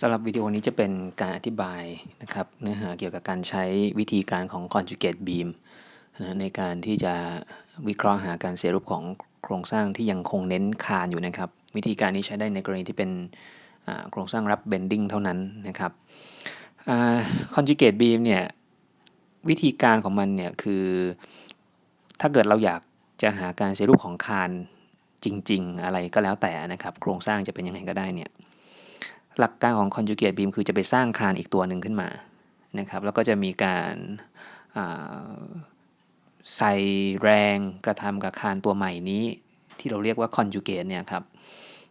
สำหรับวิดีโอนี้จะเป็นการอธิบายนะครับเนื้อหาเกี่ยวกับการใช้วิธีการของ conjugate beam นะในการที่จะวิเคราะห์หาการเสียรูปของโครงสร้างที่ยังคงเน้นคานอยู่นะครับ วิธีการนี้ใช้ได้ในกรณีที่เป็นโครงสร้างรับ bending เท่านั้นนะครับอ่า conjugate beam เนี่ยวิธีการของมันเนี่ยคือถ้าเกิดเราอยากจะหาการเสียรูปของคานจริง ๆ อะไรก็แล้วแต่นะครับ โครงสร้างจะเป็นยังไงก็ได้เนี่ย หลักการของ conjugate beam คือจะไปสร้างคานอีกตัวหนึ่งขึ้นมานะครับแล้วก็จะมีการาใส่แรงกระทำกับคานตัวใหม่นี้ ที่เราเรียกว่า conjugate เนี่ยครับ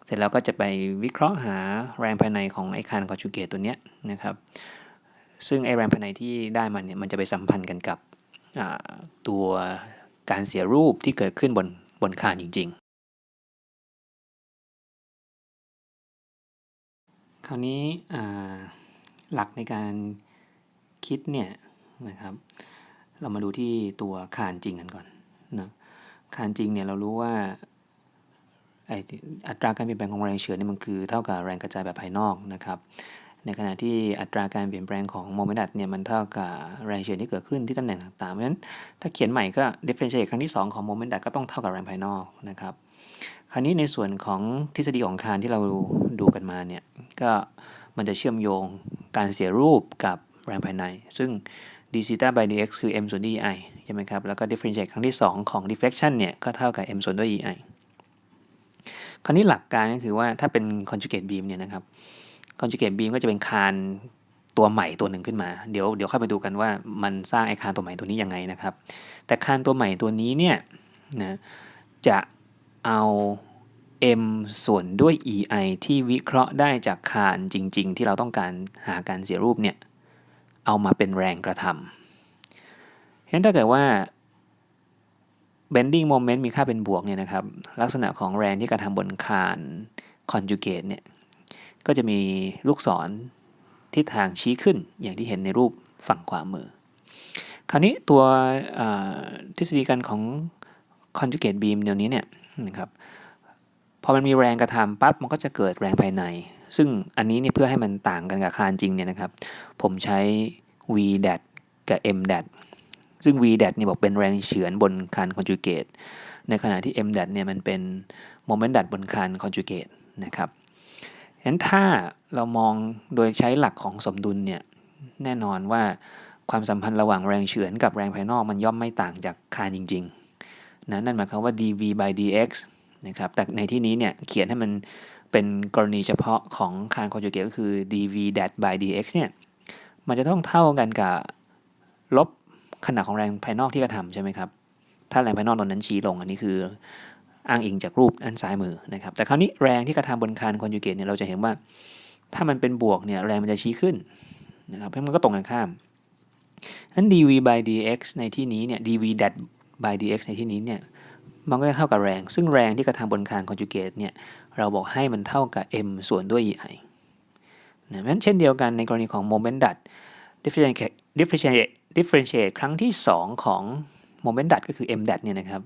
เสร็จแล้วก็จะไปวิเคราะห์หาแรงภายในของไอ้คาน conjugate ตัวเนี้ยนะครับซึ่งไอ้แรงภายในที่ได้มันเนี่ยมันจะไปสัมพันธ์กันกับตัวการเสียรูปที่เกิดขึ้นบนบนคานจริง ราวนี้หลักในการคิดเนี่ยนะครับ เรามาดูที่ตัวคานจริงกันก่อนนะคานจริงเนี่ยเรารู้ว่าอัตราการเปลี่ยนแปลงของแรงเฉือนเนี่ยมันคือเท่ากับแรงกระจายแบบภายนอกนะครับ ในขณะที่อัตราการเปลี่ยนแปลงของโมเมนต์เนี่ยมันเท่ากับแรงเฉือนที่เกิดขึ้นที่ตำแหน่งต่างๆ เพราะฉะนั้นถ้าเขียนใหม่ก็ differentiate ครั้งที่ 2 ของโมเมนต์ก็ต้องเท่ากับแรงภายนอกนะครับ คราวนี้ในส่วนของทฤษฎีของคานที่เราดูกันมาเนี่ยก็มันจะเชื่อมโยงการเสียรูปกับแรงภายใน ซึ่ง d c t by dx คือ m ส่วน dei ใช่ไหมครับ แล้วก็ differentiate ครั้งที่ 2 ของ deflection เนี่ย ก็เท่ากับ m ส่วนด้วย ei คราวนี้หลักการก็คือว่าถ้าเป็น conjugate beam เนี่ยนะครับ conjugate beam ก็จะเป็นคานตัวใหม่ตัวหนึ่งขึ้นมา เดี๋ยวเดี๋ยวค่อยมาดูกันว่ามันสร้างไอคานตัวใหม่ตัวนี้ยังไงนะครับ แต่คานตัวใหม่ตัวนี้เนี่ยนะจะ เอา m ส่วนด้วย ei ที่วิเคราะห์ได้จากคานจริง ๆ ที่เราต้องการหาการเสียรูปเนี่ย เอามาเป็นแรงกระทำฉะนั้นถ้าเกิดว่า bending moment มีค่าเป็นบวกเนี่ยนะครับ ลักษณะของแรงที่กระทำบนคาน conjugate เนี่ย ก็จะมีลูกศรทิศทางชี้ขึ้นอย่างที่เห็นในรูปฝั่งขวามือ คราวนี้ตัวทฤษฎีการของ conjugate beam เดี๋ยวนี้เนี่ย นะครับพอมันมีแรงกระทำปั๊บมันก็จะเกิดแรงภายใน ซึ่งอันนี้เนี่ยเพื่อให้มันต่างกันกับคานจริงเนี่ยนะครับ ผมใช้ v dat กับ m dat ซึ่ง v dat เนี่ยบอกเป็นแรงเฉือนบนคาน conjugate ในขณะที่ m dat เนี่ยมันเป็น moment dat บนคาน conjugate นะครับฉะนั้นถ้าเรามองโดยใช้หลักของสมดุลเนี่ยแน่นอนว่าความสัมพันธ์ระหว่างแรงเฉือนกับแรงภายนอกมันย่อมไม่ต่างจากคานจริง ๆ นะนั่นหมายความว่า dv by dx นะครับแต่ในที่นี้เนี่ยเขียนให้มันเป็นกรณีเฉพาะของคาน conjugate ก็คือ dv dat by dx เนี่ยมันจะต้องเท่ากันกับลบขนาดของแรงภายนอกที่กระทำใช่ไหมครับถ้าแรงภายนอกตรงนั้นชี้ลงอันนี้คืออ้างอิงจากรูปด้านซ้ายมือนะครับแต่คราวนี้แรงที่กระทำบนคานคอนจูเกตเนี่ยเราจะเห็นว่า ถ้ามันเป็นบวกเนี่ยแรงมันจะชี้ขึ้นนะครับเพราะมันก็ตรงกันข้ามนั้น dv by dx ในที่นี้เนี่ย dv dat by dx ในที่นี้เนี่ยมันก็จะเท่ากับแรง ซึ่งแรงที่กระทำบนคานคอนจูเกตเนี่ยเราบอกให้มันเท่ากับ m ส่วนด้วย ei นะนั้นเช่นเดียวกันในกรณีของ moment dat differentiate differentiate differentiate ครั้งที่ 2 ของ moment dat ก็คือ m dat เนี่ยนะครับ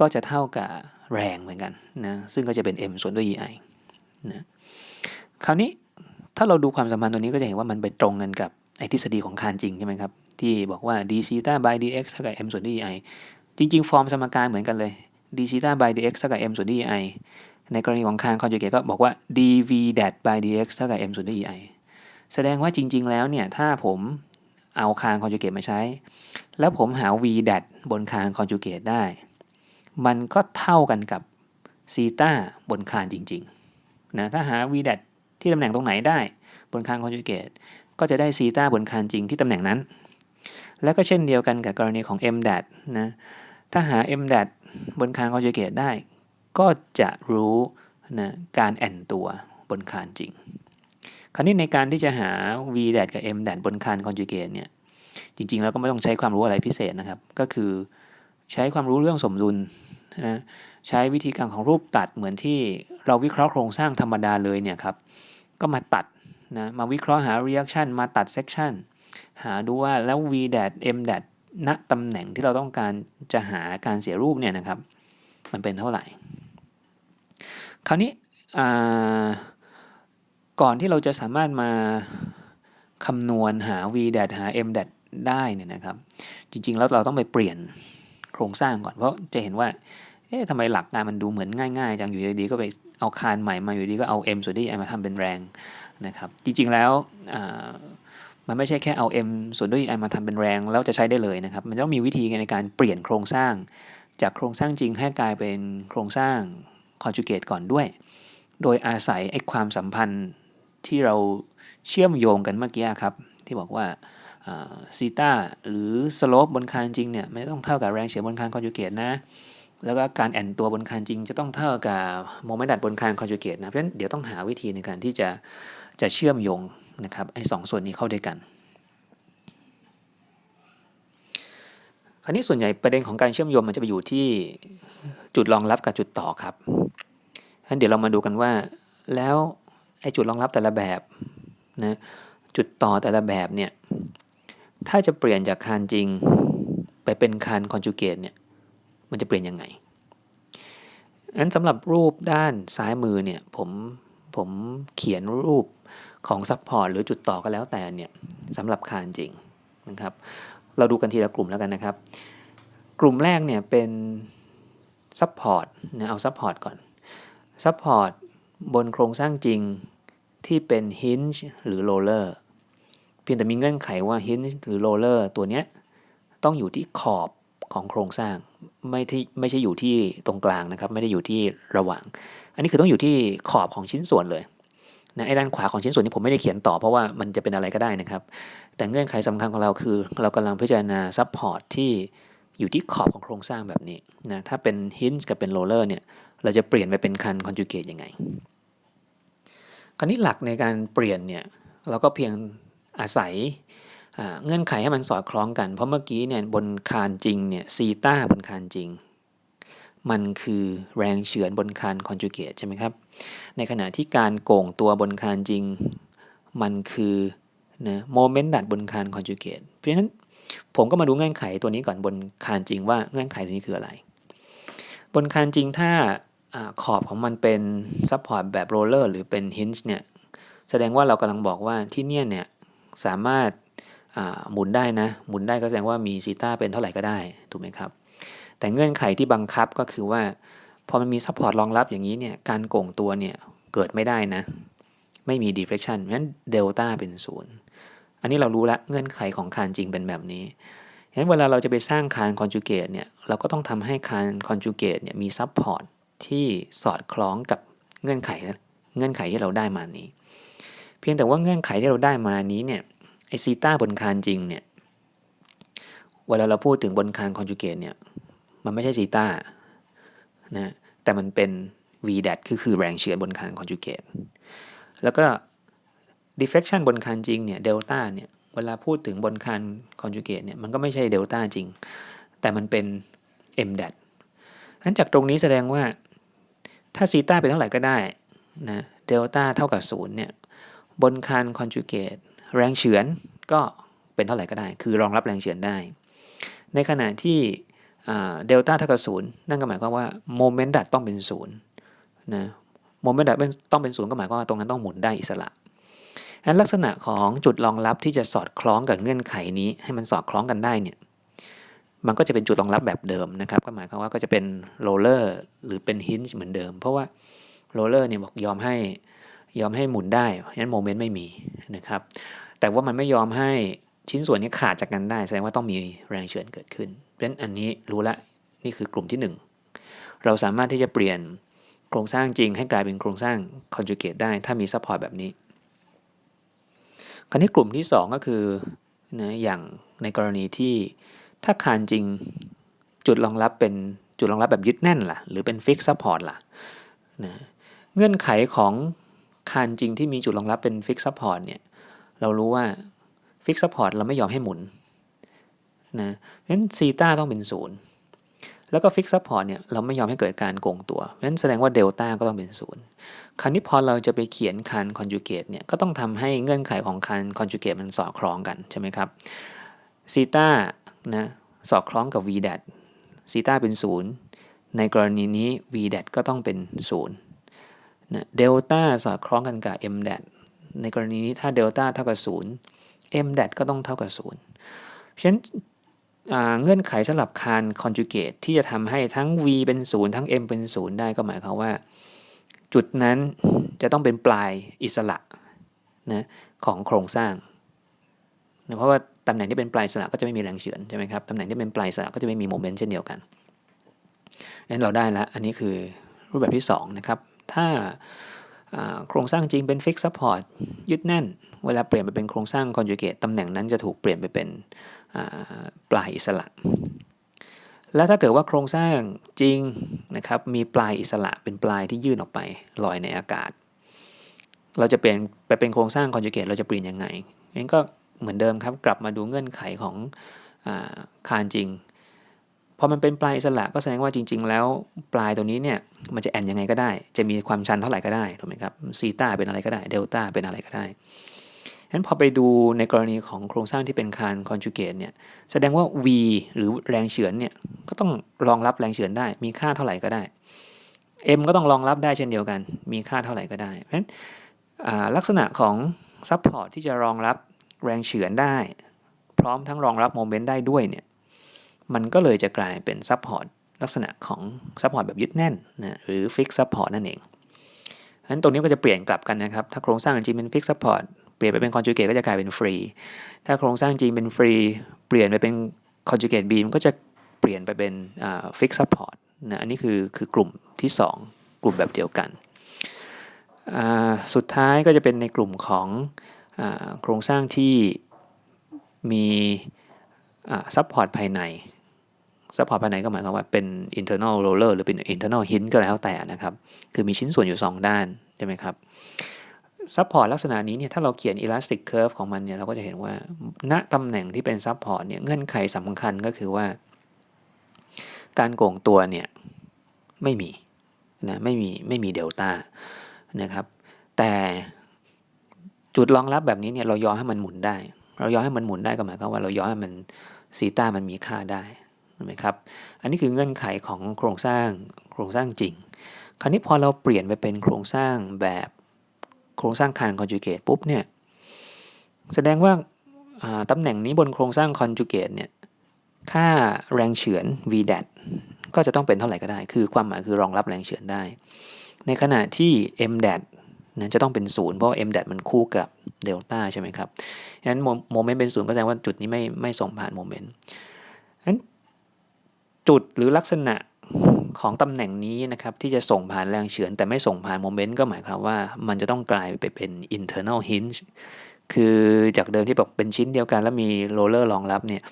ก็จะเท่ากับแรงเหมือนกันนะซึ่งก็จะเป็น m ส่วนด้วย ei นะคราวนี้ถ้าเราดูความสัมพันธ์ตัวนี้ก็จะเห็นว่ามันไปตรงกันกับ อทฤษฎีของคานจริงใช่ไหมครับ ที่บอกว่า d theta by dx เท่ากับ m ส่วน dei จริง ๆ ฟอร์มสมการเหมือนกันเลย d theta by dx เท่ากับ m ส่วน dei ในกรณีของคานคอนจูเกตก็บอกว่า dv dat by dx เท่ากับ m ส่วน dei แสดงว่าจริง ๆ แล้วเนี่ย ถ้าผมเอาคานคอนจูเกตมาใช้ แล้วผมหา v dat บนคานคอนจูเกตได้ มันก็เท่ากันกับซีตาบนคานจริงๆนะถ้าหา v dat ที่ตำแหน่งตรงไหนได้บนคานคอนจูเกต ก็จะได้ซีตาบนคานจริงที่ตำแหน่งนั้น แล้วก็เช่นเดียวกันกับกรณีของ m dat นะถ้าหา m dat บนคานคอนจูเกตได้ ก็จะรู้นะการแอนตัวบนคานจริง คราวนี้ในการที่จะหา v dat กับ m dat บนคานคอนจูเกตเนี่ยจริงๆ แล้วก็ไม่ต้องใช้ความรู้อะไรพิเศษนะครับ ก็คือใช้ความรู้เรื่องสมดุลนะใช้วิธีการของรูปตัดเหมือนที่เราวิเคราะห์โครงสร้างธรรมดาเลยเนี่ยครับ ก็มาตัด นะมาวิเคราะห์หา reaction มาตัด section หาดูว่าแล้ว v dat m dat ณตำแหน่งที่เราต้องการจะหาการเสียรูปเนี่ยนะครับ มันเป็นเท่าไหร่ คราวนี้ก่อนที่เราจะสามารถมาคำนวณหา v d a t หา m d a t ได้เนี่ยนะครับ จริงๆ แล้วเราต้องไปเปลี่ยนโครงสร้างก่อน เพราะจะเห็นว่าเอ๊ะทำไมหลักการมันดูเหมือนง่ายๆจังอยู่ดีๆก็ไปเอาคานใหม่มาอยู่ดีก็เอา m ส่วนที่ i มาทำเป็นแรง นะครับ จริงๆแล้วมันไม่ใช่แค่เอา m ส่วนด้วย i มาทำเป็นแรงแล้วจะใช้ได้เลยนะครับ มันต้องมีวิธีในการเปลี่ยนโครงสร้าง จากโครงสร้างจริงให้กลายเป็นโครงสร้าง conjugate ก่อนด้วย โดยอาศัยไอ้ความสัมพันธ์ที่เราเชื่อมโยงกันเมื่อกี้ครับ ที่บอกว่าซีตาหรือสโลปบนคานจริงเนี่ยไม่ต้องเท่ากับแรงเฉื่อยบนคานคอนจูเกตนะ แล้วก็การแอนตัวบนคานจริง จะต้องเท่ากับโมเมนต์ดัดบนคานคอนจูเกตนะ เพราะฉะนั้นเดี๋ยวต้องหาวิธีในการที่จะ จะเชื่อมโยงนะครับไอ้สองส่วนนี้เข้าด้วยกัน คราวนี้ส่วนใหญ่ประเด็นของการเชื่อมโยงมันจะไปอยู่ที่จุดรองรับกับจุดต่อครับงั้นเดี๋ยวเรามาดูกันว่า แล้วไอ้จุดรองรับแต่ละแบบนะจุดต่อแต่ละแบบเนี่ยถ้าจะเปลี่ยนจากคานจริงไปเป็นคานคอนจูเกตเนี่ยมันจะเปลี่ยนยังไงงั้นสำหรับรูปด้านซ้ายมือเนี่ยผม ผมเขียนรูปของซับพอร์ตหรือจุดต่อก็แล้วแต่เนี่ยสำหรับคานจริงนะครับ เราดูกันทีละกลุ่มแล้วกันนะครับ กลุ่มแรกเนี่ยเป็นซับพอร์ตนะเอาซับพอร์ตก่อนซับพอร์ตบนโครงสร้างจริงที่เป็น hinge หรือ roller เพียงแต่มีเงื่อนไขว่า hinge หรือ roller ตัวเนี้ยต้องอยู่ที่ขอบ ของโครงสร้างไม่ที่ไม่ใช่อยู่ที่ตรงกลางนะครับ ไม่ได้อยู่ที่ระหว่าง อันนี้คือต้องอยู่ที่ขอบของชิ้นส่วนเลยนะไอ้ด้านขวาของชิ้นส่วนนี้ผมไม่ได้เขียนต่อเพราะว่ามันจะเป็นอะไรก็ได้นะครับ แต่เงื่อนไขสำคัญของเราคือ เรากำลังพิจารณาซับพอร์ตที่อยู่ที่ขอบของโครงสร้างแบบนี้นะถ้าเป็น hinge กับเป็น roller เนี่ยเราจะเปลี่ยนไปเป็นคัน conjugate ยังไง คราวนี้หลักในการเปลี่ยนเนี่ยเราก็เพียงอาศัย เงื่อนไขให้มันสอดคล้องกัน เพราะเมื่อกี้เนี่ยบนคานจริงเนี่ยซีตาบนคานจริง มันคือแรงเฉือนบนคานคอนจูเกตใช่ไหมครับ ในขณะที่การโก่งตัวบนคานจริง มันคือนะโมเมนต์ดัดบนคานคอนจูเกตเพราะฉะนั้นผมก็มาดูเงื่อนไขตัวนี้ก่อนบนคานจริงว่าเงื่อนไขตัวนี้คืออะไร บนคานจริงถ้าอขอบของมันเป็นซับพอร์ตแบบโรลเลอร์หรือเป็นฮินช์เนี่ยแสดงว่าเรากำลังบอกว่าที่เนี่ยเนี่ยสามารถ หมุนได้นะ หมุนได้ก็แสดงว่ามีซีตาเป็นเท่าไหร่ก็ได้ถูกไหมครับ แต่เงื่อนไขที่บังคับก็คือว่า พอมันมีซัพพอร์ตรองรับอย่างนี้เนี่ยการโก่งตัวเนี่ยเกิดไม่ได้นะ ไม่มี deflection เพราะฉะนั้นเดลต้าเป็นศูนย์อันนี้เรารู้ละเงื่อนไขของคานจริงเป็นแบบนี้ฉะนั้นเวลาเราจะไปสร้างคานคอนจูเกตเนี่ยเราก็ต้องทำให้คานคอนจูเกตเนี่ยมีซัพพอร์ตที่สอดคล้องกับเงื่อนไขเงื่อนไขที่เราได้มานี้ เพียงแต่ว่าเงื่อนไขที่เราได้มานี้เนี่ย อซีตาบนคานจริงเนี่ยเวลาเราพูดถึงบนคานคอนจูเกตเนี่ยมันไม่ใช่ซีตานะแต่มันเป็น v d a t คือคือแรงเฉือนบนคานคอนจูเกตแล้วก็ deflection บนคานจริงเนี่ยเดลต้าเนี่ยเวลาพูดถึงบนคานคอนจูเกตเนี่ยมันก็ไม่ใช่เดลต้าจริง แต่มันเป็น m d a t นั้นจากตรงนี้แสดงว่าถ้าซีตาเป็นเท่าไหร่ก็ได้นะเดลต้าเท่ากับศูนย์เนี่ยบนคานคอนจูเกต แรงเฉือนก็เป็นเท่าไหร่ก็ได้ คือรองรับแรงเฉือนได้ ในขณะที่เดลต้าเท่ากับศูนย์นั่นก็หมายความว่าโมเมนต์ดัตต้องเป็นศูนย์นะโมเมนต์ดัตต้องเป็นศูนย์ก็หมายความว่าตรงนั้นต้องหมุนได้อิสระอันลักษณะของจุดรองรับที่จะสอดคล้องกับเงื่อนไขนี้ ให้มันสอดคล้องกันได้เนี่ยมันก็จะเป็นจุดรองรับแบบเดิมนะครับ ก็หมายความว่าก็จะเป็นโรลเลอร์หรือเป็นฮินช์เหมือนเดิม เพราะว่าโรลเลอร์เนี่ยบอกยอมให้ ยอมให้หมุนได้เพราะฉะนั้นโมเมนต์ไม่มีนะครับ แต่ว่ามันไม่ยอมให้ชิ้นส่วนนี้ขาดจากกันได้ แสดงว่าต้องมีแรงเฉือนเกิดขึ้น เพราะฉะนั้นอันนี้รู้ละนี่คือกลุ่มที่ 1 เราสามารถที่จะเปลี่ยนโครงสร้างจริง ให้กลายเป็นโครงสร้างคอนจูเกตได้ ถ้ามีซัพพอร์ตแบบนี้ คราวนี้กลุ่มที่ 2 ก็คือนะอย่างในกรณีที่ถ้าคานจริงจุดรองรับเป็นจุดรองรับแบบยึดแน่นล่ะ หรือเป็นฟิกซัพพอร์ตล่ะนะเงื่อนไขของ คานจริงที่มีจุดรองรับเป็นฟิกซัพพอร์ตเนี่ยเรารู้ว่าฟิกซัพพอร์ตเราไม่ยอมให้หมุนนะเพราะฉะนั้นซีตาต้องเป็นศูนย์แล้วก็ฟิกซัพพอร์ตเนี่ยเราไม่ยอมให้เกิดการโกงตัวเพราะฉะนั้นแสดงว่าเดลต้าก็ต้องเป็นศูนย์คราวนี้พอเราจะไปเขียนคานคอนจูเกตเนี่ยก็ต้องทำให้เงื่อนไขของคานคอนจูเกตมันสอดคล้องกันใช่ไหมครับซีตานะสอดคล้องกับ v d a t ซีตาเป็นศูนย์ในกรณีนี้ v d a t ก็ต้องเป็นศูนย์ นะเดลต้าสอดคล้องกันกับ m d a t ในกรณีนี้ถ้าเดลต้าเท่ากับ 0 m dat ก็ต้องเท่ากับ 0 เพราะฉะนั้นเงื่อนไขสำหรับคาน conjugate ที่จะทำให้ทั้ง v เป็น 0 ทั้ง m เป็น 0 ได้ก็หมายความว่า จุดนั้นจะต้องเป็นปลายอิสระนะของโครงสร้างนะเพราะว่าตำแหน่งที่เป็นปลายอิสระก็จะไม่มีแรงเฉือนใช่ไหมครับตำแหน่งที่เป็นปลายอิสระก็จะไม่มีโมเมนต์เช่นเดียวกันงั้นเราได้แล้วอันนี้คือรูปแบบที่2นะครับ ถ้าโครงสร้างจริงเป็น fixed support ยึดแน่น เวลาเปลี่ยนไปเป็นโครงสร้าง conjugate ตำแหน่งนั้นจะถูกเปลี่ยนไปเป็นปลายอิสระ แล้วถ้าเกิดว่าโครงสร้างจริงนะครับมีปลายอิสระเป็นปลายที่ยื่นออกไปลอยในอากาศ เราจะเปลี่ยนไปเป็นโครงสร้าง conjugate เราจะเปลี่ยนยังไงงั้นก็เหมือนเดิมครับกลับมาดูเงื่อนไขของอาคานจริง พอมันเป็นปลายอิสระก็แสดงว่าจริง ๆ แล้วปลายตัวนี้เนี่ยมันจะแอนยังไงก็ได้ จะมีความชันเท่าไหร่ก็ได้ถูกไหมครับซีตาเป็นอะไรก็ได้เดลต้าเป็นอะไรก็ได้ฉะนั้นพอไปดูในกรณีของโครงสร้างที่เป็นคานคอนจูเกตเนี่ยแสดงว่า v หรือแรงเฉือนเนี่ยก็ต้องรองรับแรงเฉือนได้ มีค่าเท่าไหร่ก็ได้ m ก็ต้องรองรับได้เช่นเดียวกัน มีค่าเท่าไหร่ก็ได้เพราะฉะนั้นลักษณะของซัพพอร์ตที่จะรองรับแรงเฉือนได้ พร้อมทั้งรองรับโมเมนต์ได้ด้วยเนี่ย มันก็เลยจะกลายเป็นซัพพอร์ตลักษณะของซัพพอร์ตแบบยึดแน่นนะหรือฟิกซัพพอร์ตนั่นเองฉะนั้นตรงนี้ก็จะเปลี่ยนกลับกันนะครับ ถ้าโครงสร้างจริงเป็นฟิกซัพพอร์ตเปลี่ยนไปเป็นคอนจูเกตก็จะกลายเป็นฟรี ถ้าโครงสร้างจริงเป็นฟรี เปลี่ยนไปเป็นคอนจูเกตบีมก็จะเปลี่ยนไปเป็นฟิกซัพพอร์ตนะอันนี้คือคือกลุ่มที่ 2 กลุ่มแบบเดียวกัน สุดท้ายก็จะเป็นในกลุ่มของอโครงสร้างที่มีซัพพอร์ตภายใน ซัพพอร์ตภายในก็หมายความว่าเป็น internal roller หรือเป็น internal hinge ก็แล้วแต่นะครับ คือมีชิ้นส่วนอยู่ 2 ด้าน ใช่ไหมครับซัพพอร์ตลักษณะนี้เนี่ยถ้าเราเขียน elastic curve ของมันเนี่ยเราก็จะเห็นว่าณตำแหน่งที่เป็นซัพพอร์ตเนี่ยเงื่อนไขสำคัญก็คือว่า การโก่งตัวเนี่ยไม่มีนะไม่มีไม่มีเดลต้านะครับ แต่จุดรองรับแบบนี้เนี่ยเราย้อนให้มันหมุนได้ เราย้อนให้มันหมุนได้ก็หมายความว่าเราย้อนให้มันซีต้ามันมีค่าได้ ไหมครับ อันนี้คือเงื่อนไขของโครงสร้างโครงสร้างจริง คราวนี้พอเราเปลี่ยนไปเป็นโครงสร้างแบบโครงสร้างคานคอนจูเกตปุ๊บเนี่ยแสดงว่าตำแหน่งนี้บนโครงสร้างคอนจูเกตเนี่ยค่าแรงเฉือน v d a t ก็จะต้องเป็นเท่าไหร่ก็ได้ คือความหมายคือรองรับแรงเฉือนได้ ในขณะที่ m d a t นะจะต้องเป็นศูนย์เพราะ m d a t มันคู่กับเดลต้าใช่ไหมครับฉะนั้นโมเมนต์เป็นศูนย์ก็แสดงว่าจุดนี้ไม่ไม่ส่งผ่านโมเมนต์ฉะนั้น จุดหรือลักษณะของตำแหน่งนี้นะครับที่จะส่งผ่านแรงเฉือน แต่ไม่ส่งผ่านโมเมนต์ก็หมายความว่า มันจะต้องกลายไปเป็น internal hinge คือจากเดิมที่บอกเป็นชิ้นเดียวกันแล้วมีโรลเลอร์รองรับเนี่ย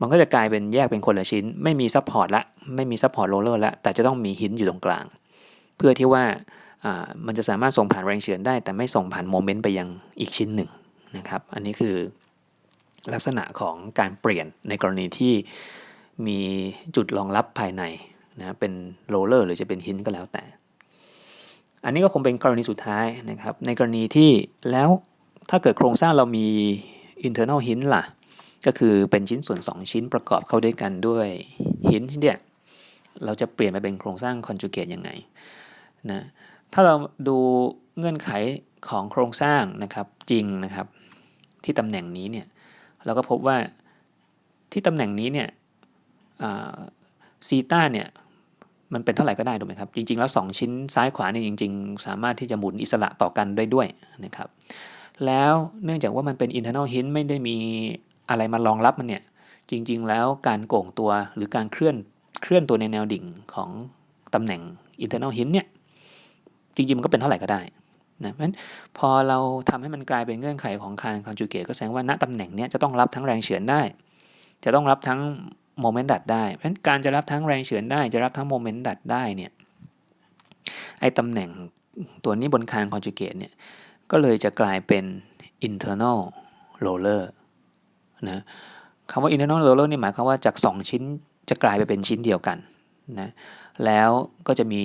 มันก็จะกลายเป็นแยกเป็นคนละชิ้น ไม่มีซัพพอร์ตละไม่มีซัพพอร์ตโรลเลอร์ละแต่จะต้องมีหินอยู่ตรงกลาง เพื่อที่ว่ามันจะสามารถส่งผ่านแรงเฉือนได้ แต่ไม่ส่งผ่านโมเมนต์ไปยังอีกชิ้นหนึ่งนะครับ อันนี้คือลักษณะของการเปลี่ยนในกรณีที่ มีจุดรองรับภายในนะเป็นโรลเลอร์หรือจะเป็นหินก็แล้วแต่ อันนี้ก็คงเป็นกรณีสุดท้ายนะครับ ในกรณีที่แล้วถ้าเกิดโครงสร้างเรามี internal hinge ล่ะ ก็คือเป็นชิ้นส่วน 2 ชิ้นประกอบเข้าด้วยกันด้วย hinge เนี่ยเราจะเปลี่ยนมาเป็นโครงสร้าง conjugate ยังไงนะถ้าเราดูเงื่อนไขของโครงสร้างนะครับจริงนะครับ ที่ตำแหน่งนี้เนี่ยเราก็พบว่าที่ตำแหน่งนี้เนี่ย ซีตาเนี่ยมันเป็นเท่าไหร่ก็ได้ถูกไหมครับจริงๆ แล้ว 2 ชิ้นซ้ายขวาเนี่ยจริง ๆ สามารถที่จะหมุนอิสระต่อกันได้ด้วยนะครับแล้วเนื่องจากว่ามันเป็น internal hinge ไม่ได้มีอะไรมารองรับมันเนี่ยจริง ๆ แล้วการโก่งตัวหรือการเคลื่อนเคลื่อนตัวในแนวดิ่งของตำแหน่ง internal hinge เนี่ยจริงๆ มันก็เป็นเท่าไหร่ก็ได้นะเพราะฉะนั้นพอเราทำให้มันกลายเป็นเงื่อนไขของคานคอนจูเกตก็แสดงว่าณตำแหน่งนี้จะต้องรับทั้งแรงเฉือนได้ จะต้องรับทั้ง โมเมนต์ดัดได้ เพราะฉะนั้นการจะรับทั้งแรงเฉือนได้ จะรับทั้งโมเมนต์ดัดได้เนี่ย ไอ้ตำแหน่งตัวนี้บนคานคอนจูเกตเนี่ย ก็เลยจะกลายเป็น internal roller นะคำว่า internal roller นี่หมายความว่าจาก 2 ชิ้นจะกลายไปเป็นชิ้นเดียวกันนะ แล้วก็จะมี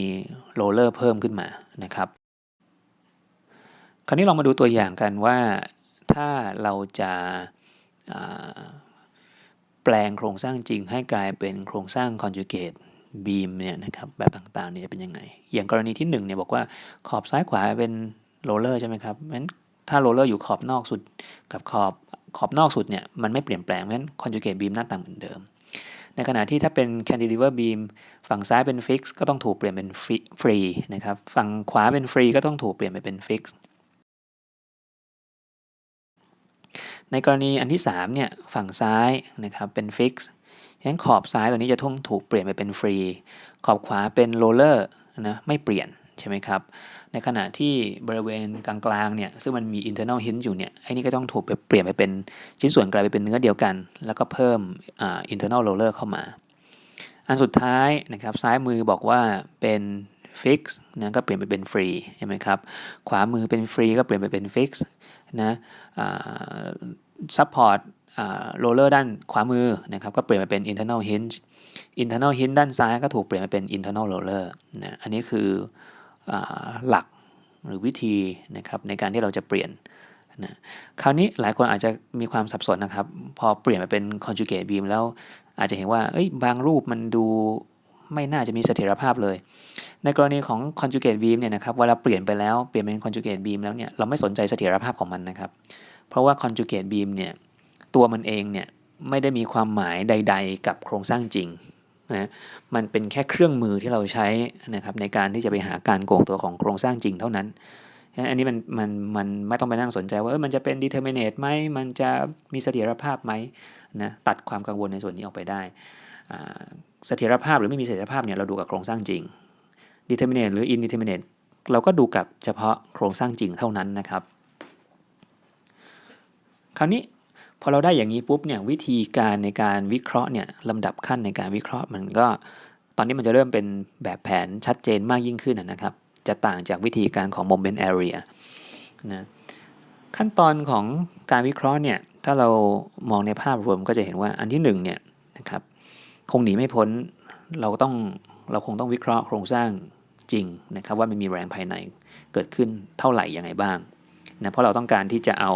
โรลเลอร์เพิ่มขึ้นมานะครับ คราวนี้เรามาดูตัวอย่างกันว่าถ้าเราจะ แปลงโครงสร้างจริงให้กลายเป็นโครงสร้างคอนจูเกตบีมเนี่ยนะครับแบบต่างๆเนี่ยเป็นยังไง อย่างกรณีที่1เนี่ยบอกว่าขอบซ้ายขวาเป็นโรลเลอร์ใช่ไหมครับงั้นถ้าโรลเลอร์อยู่ขอบนอกสุดกับขอบขอบนอกสุดเนี่ยมันไม่เปลี่ยนแปลงเพราะฉะนั้น conjugate beam หน้าตาเหมือนเดิม ในขณะที่ถ้าเป็น cantilever beam ฝั่งซ้ายเป็น fix ก็ต้องถูกเปลี่ยนเป็น free นะครับฝั่งขวาเป็น free ก็ต้องถูกเปลี่ยนไปเป็น fix ในกรณีอันที่3เนี่ยฝั่งซ้ายนะครับเป็น fix ฉะนั้นขอบซ้ายตัวนี้จะต้องถูกเปลี่ยนไปเป็น free ขอบขวาเป็น roller นะไม่เปลี่ยนใช่ไหมครับ ในขณะที่บริเวณกลางๆเนี่ยซึ่งมันมี internal hinge อยู่เนี่ยไอ้นี่ก็ต้องถูกเปลี่ยนไปเป็นชิ้นส่วนกลายไปเป็นเนื้อเดียวกัน แล้วก็เพิ่ม internal roller เข้ามา อันสุดท้ายนะครับซ้ายมือบอกว่าเป็น fix นะก็เปลี่ยนไปเป็น free ใช่ไหมครับ ขวามือเป็น free ก็เปลี่ยนไปเป็น fix นะ support โรลเลอร์ด้านขวามือนะครับก็เปลี่ยนมาเป็น internal hinge internal hinge ด้านซ้ายก็ถูกเปลี่ยนมาเป็น internal roller นะอันนี้คืออหลักหรือวิธีนะครับในการที่เราจะเปลี่ยนนะคราวนี้หลายคนอาจจะมีความสับสนนะครับ พอเปลี่ยนมาเป็น conjugate beam แล้วอาจจะเห็นว่าเอ้ยบางรูปมันดูไม่น่าจะมีเสถียรภาพเลย ในกรณีของ conjugate beam เนี่ยนะครับเวลาเปลี่ยนไปแล้วเปลี่ยนเป็น conjugate beam แล้วเนี่ยเราไม่สนใจเสถียรภาพของมันนะครับ เพราะว่า conjugate beam เนี่ยตัวมันเองเนี่ยไม่ได้มีความหมายใด ๆ กับโครงสร้างจริงนะมันเป็นแค่เครื่องมือที่เราใช้นะครับในการที่จะไปหาการโกงตัวของโครงสร้างจริงเท่านั้น อันนี้มันมันมันไม่ต้องไปนั่งสนใจว่าเออมันจะเป็น determinate ไหมมันจะมีเสถียรภาพไหมนะตัดความกังวลในส่วนนี้ออกไปได้เสถียรภาพหรือไม่มีเสถียรภาพเนี่ยเราดูกับโครงสร้างจริง determinate หรือ indeterminate เราก็ดูกับเฉพาะโครงสร้างจริงเท่านั้นนะครับ คราวนี้พอเราได้อย่างนี้ปุ๊บเนี่ยวิธีการในการวิเคราะห์เนี่ยลำดับขั้นในการวิเคราะห์มันก็ ตอนนี้มันจะเริ่มเป็นแบบแผนชัดเจนมากยิ่งขึ้นนะครับ จะต่างจากวิธีการของ moment area นะขั้นตอนของการวิเคราะห์เนี่ยถ้าเรามองในภาพรวมก็จะเห็นว่าอันที่1เนี่ยนะครับคงหนีไม่พ้นเราต้องเราคงต้องวิเคราะห์โครงสร้างจริงนะครับว่ามันมีแรงภายในเกิดขึ้นเท่าไหร่ยังไงบ้างนะเพราะเราต้องการที่จะเอา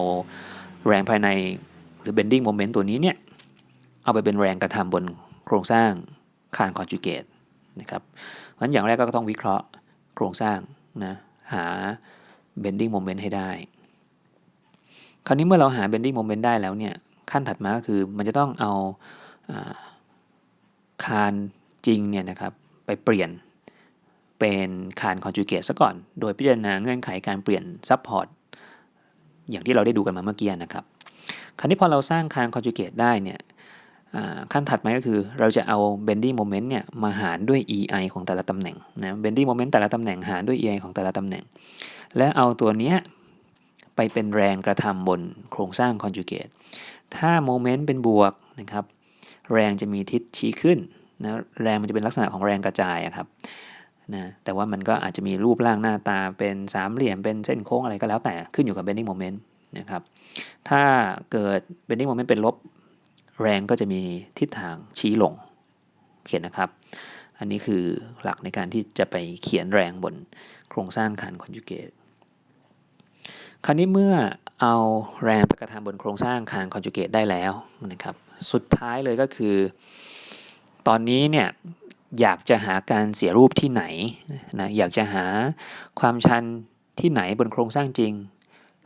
แรงภายในหรือ bending moment ตัวนี้เนี่ยเอาไปเป็นแรงกระทำบนโครงสร้างคาน conjugate นะครับเพราะฉะนั้นอย่างแรกก็ต้องวิเคราะห์โครงสร้างนะหา bending moment ให้ได้ คราวนี้เมื่อเราหา bending moment ได้แล้วเนี่ยขั้นถัดมาก็คือมันจะต้องเอาคานจริงเนี่ยนะครับไปเปลี่ยนเป็นคาน conjugate ซะก่อน โดยพิจารณาเงื่อนไขการเปลี่ยน support อ อย่างที่เราได้ดูกันมาเมื่อกี้นะครับ คราวนี้พอเราสร้างคาน conjugate ได้เนี่ยขั้นถัดมาก็คือเราจะเอา bending moment เนี่ยมาหารด้วย ei ของแต่ละตำแหน่งนะ bending moment แต่ละตำแหน่งหารด้วย ei ของแต่ละตำแหน่ง และเอาตัวเนี้ยไปเป็นแรงกระทำบนโครงสร้าง conjugate ถ้า moment เป็นบวกนะครับ แรงจะมีทิศชี้ขึ้นนะแรงมันจะเป็นลักษณะของแรงกระจายครับ นะแต่ว่ามันก็อาจจะมีรูปร่างหน้าตาเป็นสามเหลี่ยมเป็นเส้นโค้งอะไรก็แล้วแต่ขึ้นอยู่กับ bending moment นะครับถ้าเกิด bending moment เป็นลบแรงก็จะมีทิศทางชี้ลงเขียนนะครับ อันนี้คือหลักในการที่จะไปเขียนแรงบนโครงสร้างคัน conjugate คราวนี้เมื่อเอาแรงไปกระทำบนโครงสร้างคาน conjugate ได้แล้วนะครับ สุดท้ายเลยก็คือ ตอนนี้เนี่ย อยากจะหาการเสียรูปที่ไหนนะอยากจะหาความชันที่ไหนบนโครงสร้างจริง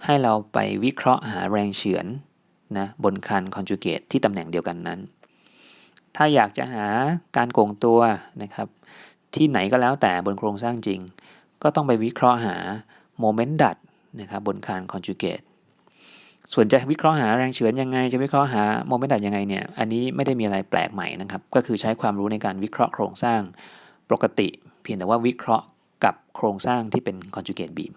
ให้เราไปวิเคราะห์หาแรงเฉือนนะบนคันคอนจูเกตที่ตำแหน่งเดียวกันนั้น ถ้าอยากจะหาการโกงตัวนะครับที่ไหนก็แล้วแต่บนโครงสร้างจริง ก็ต้องไปวิเคราะห์หาโมเมนต์ดัดนะครับบนคันคอนจูเกต ส่วนจะวิเคราะห์หาแรงเฉือนยังไง จะวิเคราะห์หาโมเมนต์ดัดยังไงเนี่ยอันนี้ไม่ได้มีอะไรแปลกใหม่นะครับ ก็คือใช้ความรู้ในการวิเคราะห์โครงสร้างปกติ เพียงแต่ว่าวิเคราะห์กับโครงสร้างที่เป็นคอนจูเกตบีม